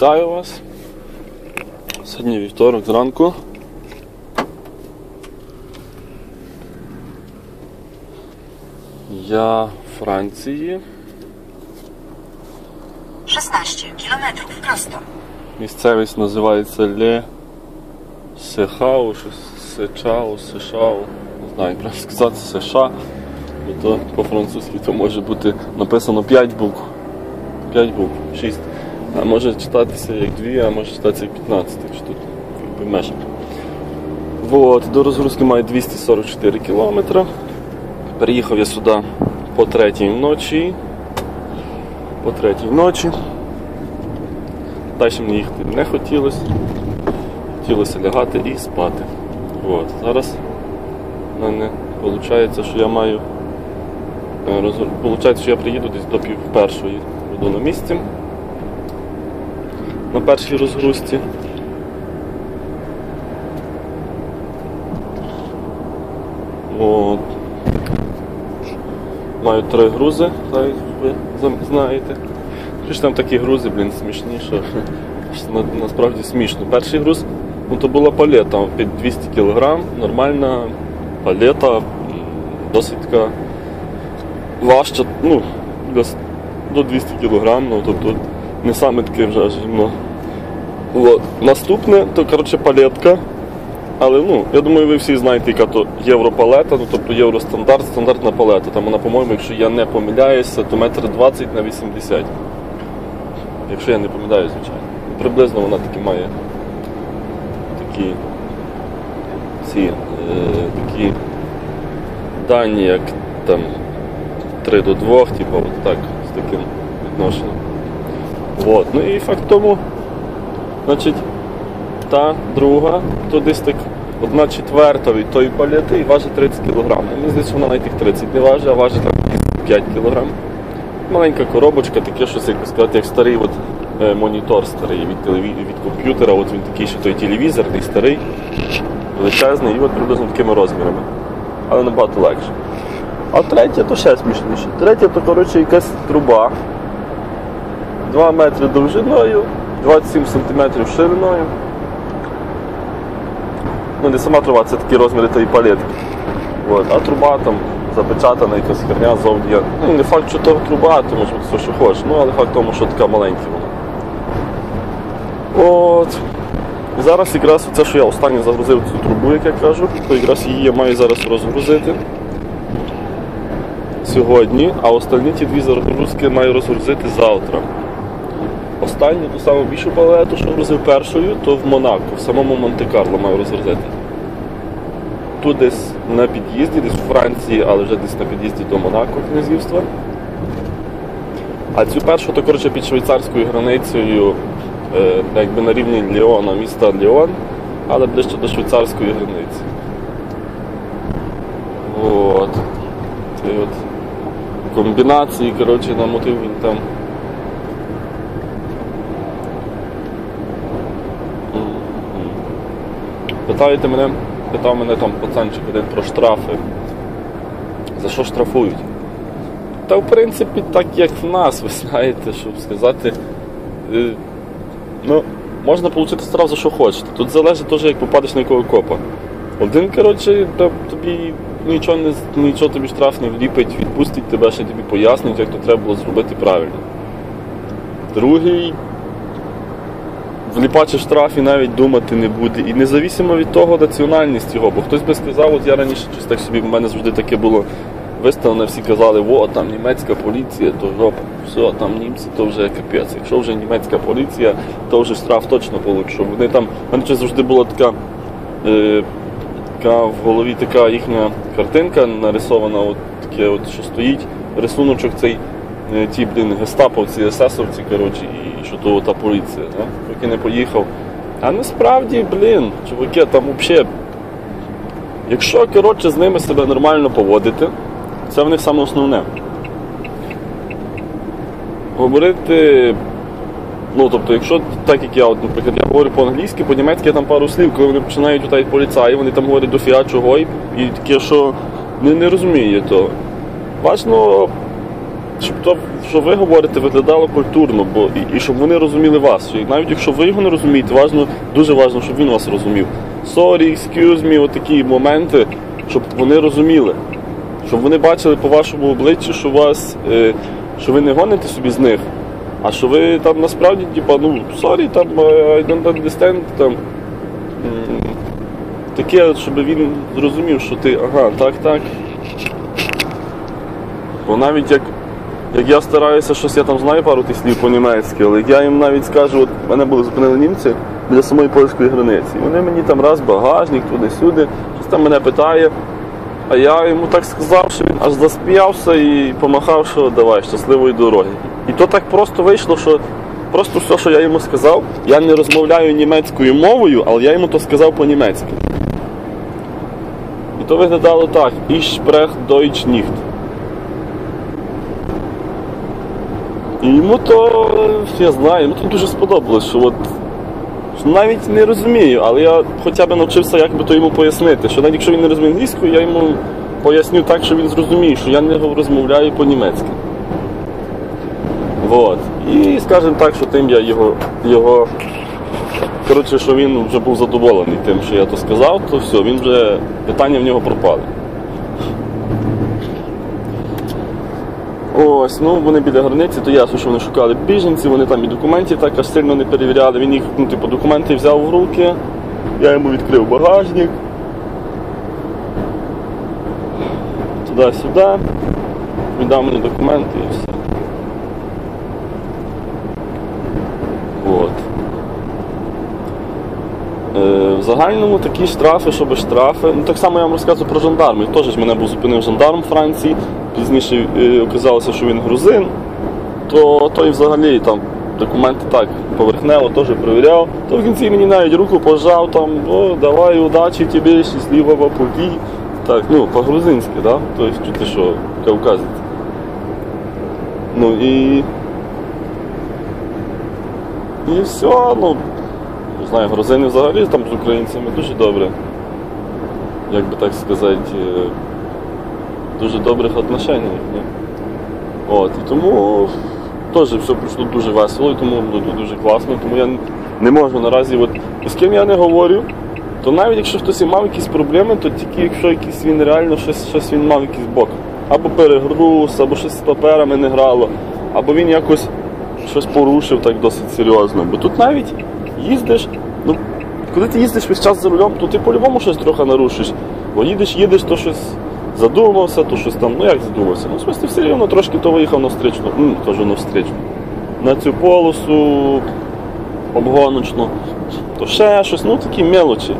Вітаю вас. Сьогодні вівторок зранку. Я в Франції. 16 кілометрів просто. Місцевість називається Ле Сехау, Сечау, Сешау. Не знаю, як правильно сказати, Сеша. Бо то по-французьки то може бути написано 5 букв. 5 букв, 6. А може читатися як 2, а може читатися як 15, якщо тут якби межа. Вот, до розгрузки має 244 кілометри. Переїхав я сюди по третій ночі. По третій ночі. Далі мені їхати не хотілося. Хотілося лягати і спати. От. Зараз в мене виходить, що я маю. е, Виходить, що я приїду десь до пів першої буду на місці. На першій розгрузці. От. Маю три грузи, навіть ви знаєте. Що там такі грузи, блін, смішні, що що на, насправді смішно. Перший груз ну, то була палета під 200 кг, нормальна палета, досить така важча, ну, до 200 кг, ну тобто не саме таке вже жимно. От. Наступне, то коротше палетка. Але ну, я думаю, ви всі знаєте, яка то європалета, ну тобто євростандарт, стандартна палета. Там вона, по-моєму, якщо я не помиляюся, то метр 20 на 80. Якщо я не помиляюсь, звичайно. Приблизно вона таки має такі ці е, такі дані, як там 3 до 2, типу, от так, з таким відношенням. Вот. Ну і факт тому, значить, та друга, то десь так одна четверта від тої палети і важить 30 кг. Мені здається, вона навіть тих 30 не важить, а важить там 5 кг. Маленька коробочка, таке щось, як сказати, як старий от, е, монітор старий від, телеві... від комп'ютера, от він такий, що той телевізорний, старий, величезний, і от приблизно такими розмірами. Але набагато легше. А третя то ще смішніше. Третя то, коротше, якась труба. 2 метри довжиною, 27 см шириною. Ну, не сама труба, це такі розміри тої палетки. От. А труба там запечатана якась херня зовні. Ну, не факт, що то труба, то може бути все, що хочеш. Ну, але факт тому, що така маленька вона. От. І зараз якраз це, що я останнє загрузив цю трубу, як я кажу, то якраз її я маю зараз розгрузити сьогодні, а останні ті дві загрузки маю розгрузити завтра. Останню ту саму більшу палету, що грузив першою, то в Монако, в самому Монте-Карло маю розгрузити. Тут десь на під'їзді, десь у Франції, але вже десь на під'їзді до Монако князівства. А цю першу, то коротше під швейцарською границею, е, якби на рівні Ліона, міста Ліон, але ближче до швейцарської границі. От. І от комбінації, коротше, на мотив він там. Питаєте мене, питав мене там пацанчик один про штрафи. За що штрафують? Та в принципі так як в нас, ви знаєте, щоб сказати. е, Ну, можна отримати штраф за що хочете. Тут залежить теж, як попадеш на якого копа. Один, коротше, тобі нічого не нічого тобі штраф не вліпить, відпустить тебе, ще тобі пояснить, як то треба було зробити правильно. Другий вліпаче штраф і навіть думати не буде. І независимо від того національність його, бо хтось би сказав, от я раніше щось так собі, в мене завжди таке було виставлено, всі казали, о, там німецька поліція, то жопа, все, там німці, то вже капець. Якщо вже німецька поліція, то вже штраф точно получить. Що Вони там, мене завжди була така, е, така в голові така їхня картинка нарисована, от таке, от, що стоїть, рисуночок цей е, ті, блін, гестаповці, есесовці, коротше, і що то та поліція, да? поки не поїхав. А насправді, блін, чуваки, там взагалі, якщо коротше, з ними себе нормально поводити, це в них саме основне. Говорити, ну тобто, якщо так як я, от, наприклад, я говорю по-англійськи, по-німецьки я там пару слів, коли вони починають літати поліцаї, вони там говорять дофіга чого, і, і таке, що не, не розуміє того. Важно щоб то, що ви говорите, виглядало культурно, бо і, і щоб вони розуміли вас. І навіть якщо ви його не розумієте, важно, дуже важливо, щоб він вас розумів. Sorry, excuse me, отакі моменти, щоб вони розуміли. Щоб вони бачили по вашому обличчю, що вас, е, що ви не гоните собі з них, а що ви там насправді, типа, ну, sorry, там е, I don't understand, там. Таке, щоб він зрозумів, що ти, ага, так, так. Бо навіть як, як я стараюся щось, я там знаю пару тих слів по-німецьки, але я їм навіть скажу, от мене були зупинили німці біля самої польської границі. Вони мені там раз багажник, туди-сюди, щось там мене питає. А я йому так сказав, що він аж заспіявся і помахав, що давай, щасливої дороги. І то так просто вийшло, що просто все, що я йому сказав, я не розмовляю німецькою мовою, але я йому то сказав по-німецьки. І то виглядало так: spreche Deutsch nicht. І йому то, я знаю, йому то дуже сподобалось, що от навіть не розумію, але я хоча б навчився як би то йому пояснити, що навіть якщо він не розуміє англійську, я йому поясню так, що він зрозуміє, що я не розмовляю по-німецьки. Вот. І скажімо так, що тим я його, його коротше, що він вже був задоволений тим, що я то сказав, то все, він вже питання в нього пропали. Ось, ну вони біля границі, то ясно, що вони шукали біженців, вони там і документів так аж сильно не перевіряли. Він їх, ну, типу, документи взяв в руки, я йому відкрив багажник. Туди-сюди. Віддав мені документи і все. От. Е, в загальному такі штрафи, щоб штрафи. Ну, так само я вам розказую про жандармів. Теж мене був зупинив жандарм Франції. Пізніше е, оказалося, що він грузин, то той взагалі там документи так поверхнево теж перевіряв. То в кінці мені навіть руку пожав, там, о, давай удачі тобі, щасливого путі. Так, ну, по-грузинськи, да? Тобто, чути, що кавказець. Ну і. І все, ну, знаю, грузини взагалі там з українцями дуже добре. Як би так сказати, е, дуже добрих отношеннях. От, і тому теж все пройшло дуже весело, і тому було дуже класно. Тому я не можу наразі, от, з ким я не говорю, то навіть якщо хтось і мав якісь проблеми, то тільки якщо якийсь він реально щось, щось він мав якийсь бок. Або перегруз, або щось з паперами не грало, або він якось щось порушив так досить серйозно. Бо тут навіть їздиш, ну, коли ти їздиш весь час за рулем, то ти по-любому щось трохи нарушиш. Бо їдеш, їдеш, то щось задумався, то щось там, ну як задумався? Ну, в смысле, все рівно трошки то виїхав на встречну, ну, кажу на. На цю полосу обгоночну, то ще щось, ну такі мелочі.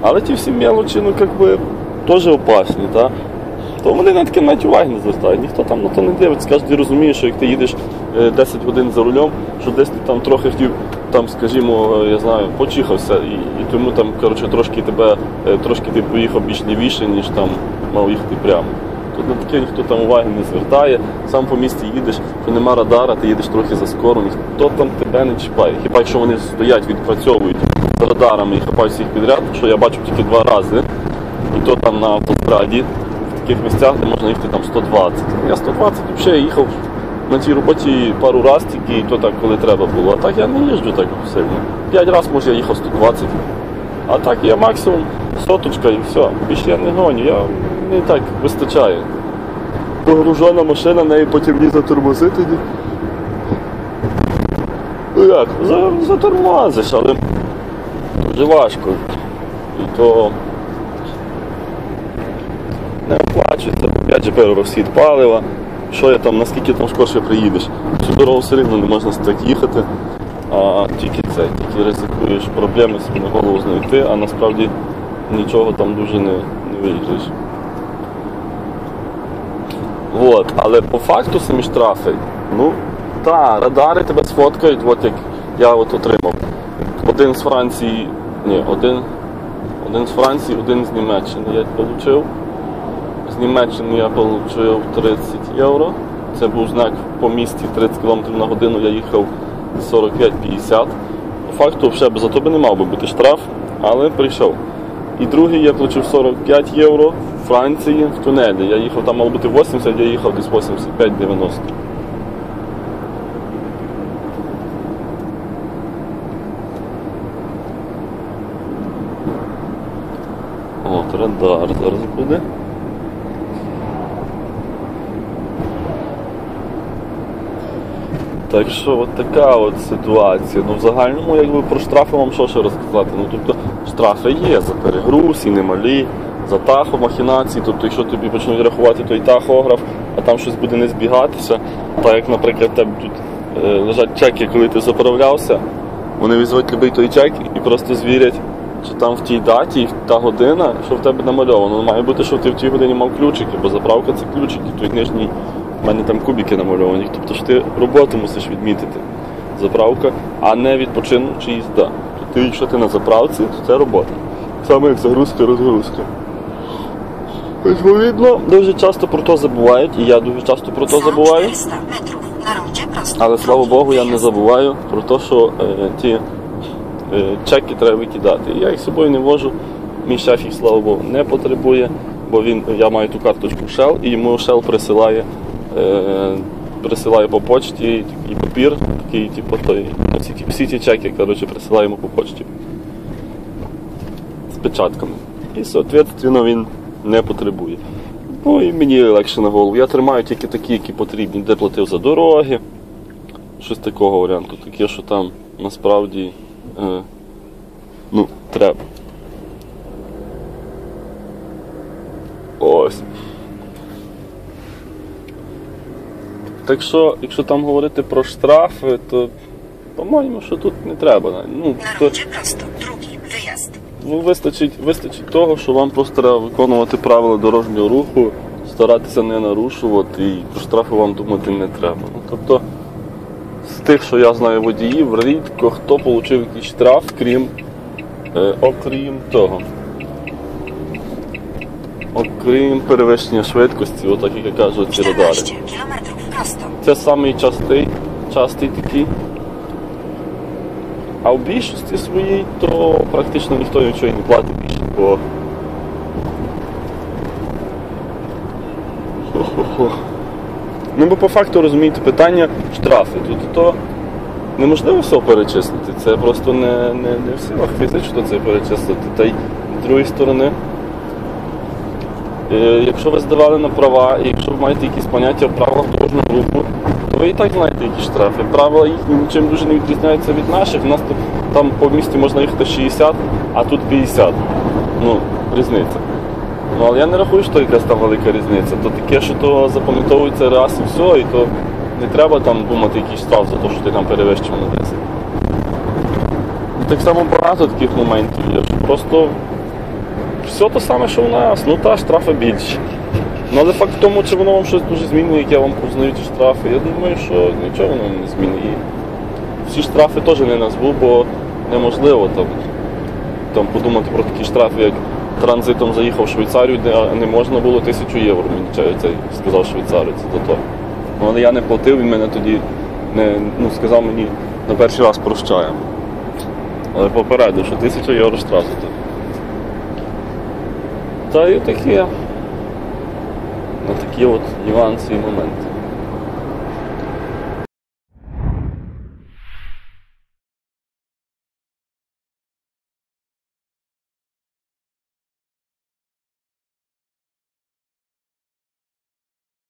Але ті всі мелочі, ну як би, теж опасні, так? То вони на таке навіть уваги не звертають. Ніхто там на то не дивиться. Кожен розуміє, що як ти їдеш е, 10 годин за рулем, що десь ти там трохи хотів, там, скажімо, я знаю, почихався, і, і тому там, коротше, трошки тебе, е, трошки ти поїхав більш лівіше, ніж там мав їхати прямо. Тут на таке ніхто там уваги не звертає, сам по місті їдеш, що нема радара, ти їдеш трохи за скоро, ніхто там тебе не чіпає. Хіба якщо вони стоять, відпрацьовують радарами і хапають всіх підряд, що я бачив тільки два рази, і то там на автостраді, в таких місцях, де можна їхати там 120. Я 120 взагалі їхав на цій роботі пару разів тільки, і то так, коли треба було. А так я не їжджу так сильно. П'ять разів, може, я їхав 120. А так я максимум соточка і все. Більше я не гоню, я не так вистачає. Погружена машина, неї потім лізе тормози тоді. Ну як, за- затормозиш, але дуже важко. І то не оплачується, опять же перерозхід палива. Що я там, наскільки там скорше приїдеш? Всю дорогу все рівно не можна так їхати, а тільки це, тільки ризикуєш проблеми собі на голову знайти, а насправді нічого там дуже не, не виїжджаєш. Вот. Але по факту самі штрафи, ну, так, радари тебе сфоткають, от як я от отримав. Один з Франції, ні, один, один з Франції, один з Німеччини я отримав з Німеччини я отримав 30 євро. Це був знак по місті 30 км на годину, я їхав 45-50. По факту вже за тобі не мав би бути штраф, але прийшов. І другий я отримав 45 євро в Франції в тунелі. Я їхав, там мав бути 80, я їхав десь 85-90. О, радар зараз буде. Так що от така от ситуація. Ну в загальному якби про штрафи вам що ще розказати. Ну тобто штрафи є за перегруз і немалі, за тахомахінації. Тобто, якщо тобі почнуть рахувати той тахограф, а там щось буде не збігатися, так як, наприклад, тебе тут е, лежать чеки, коли ти заправлявся, вони візьмуть любий той чек і просто звірять, чи там в тій даті, та година, що в тебе намальовано. Ну, Має бути, що ти в тій годині мав ключики, бо заправка це ключики, той нижній. У мене там кубики намальовані. Тобто ж ти роботу мусиш відмітити. Заправка, а не відпочинок чи їзда. Тобто, ти, якщо ти на заправці, то це робота. Само як загрузка, розгрузка. Відповідно, дуже часто про то забувають, і я дуже часто про то забуваю. 400 metrów na rondzie prosto. Але слава Богу, я не забуваю про те, що е, ті е, чеки треба викидати. Я їх з собою не вожу. Мій шеф їх, слава Богу, не потребує, бо він, я маю ту карточку Shell, і йому Shell присилає, е, присилає по почті такий папір, такий, типу, той, всі, всі ті чеки, коротше, присилаємо по почті. З печатками. І, соответственно, він не потребує. Ну і мені легше на голову. Я тримаю тільки такі, які потрібні, де платив за дороги, щось такого варіанту. Таке, що там насправді е, ну, треба. Ось. Так що, якщо там говорити про штрафи, то по-моєму, що тут не треба. Ну, то. Ну, вистачить, вистачить того, що вам просто треба виконувати правила дорожнього руху, старатися не нарушувати і про штрафи вам думати не треба. Ну, тобто, з тих, що я знаю водіїв, рідко хто отримав якийсь штраф, крім е, окрім того. Окрім перевищення швидкості, отак як я кажу, ці радари. 14 km prosto. Це самий частий, частий такий. А в більшості своїй, то практично ніхто нічого не платить більше, бо. Хо-хо-хо. Ну, бо по факту розумієте питання штрафи. Тут то неможливо все перечислити. Це просто не, не, не в силах фізично це перечислити. Та й з другої сторони. Е, Якщо ви здавали на права, і якщо ви маєте якісь поняття в правилах дорожнього руху, то ви і так знаєте, які штрафи. Правила їхні нічим дуже не відрізняються від наших. У нас тут там по місті можна їхати 60, а тут 50. Ну, різниця. Ну, але я не рахую, що якась там велика різниця. То таке, що то запам'ятовується раз і все, і то не треба там думати якийсь штраф за те, що ти там перевищив на 10. Так само багато таких моментів є. що Просто все те саме, що у нас, ну та штрафи більші. Ну але факт в тому, чи воно вам щось дуже змінює, як я вам познаю ті штрафи, я думаю, що нічого воно не змінює. Всі штрафи теж не назву, бо неможливо там, там подумати про такі штрафи, як транзитом заїхав в Швейцарію, де не можна було тисячу євро, мені цей сказав швейцарець до того. Ну, але я не платив, він мене тоді не, ну, сказав мені на перший раз прощаємо. Але попередив, що тисяча євро штрафу. То та й такі. На такі от нюанси і моменти.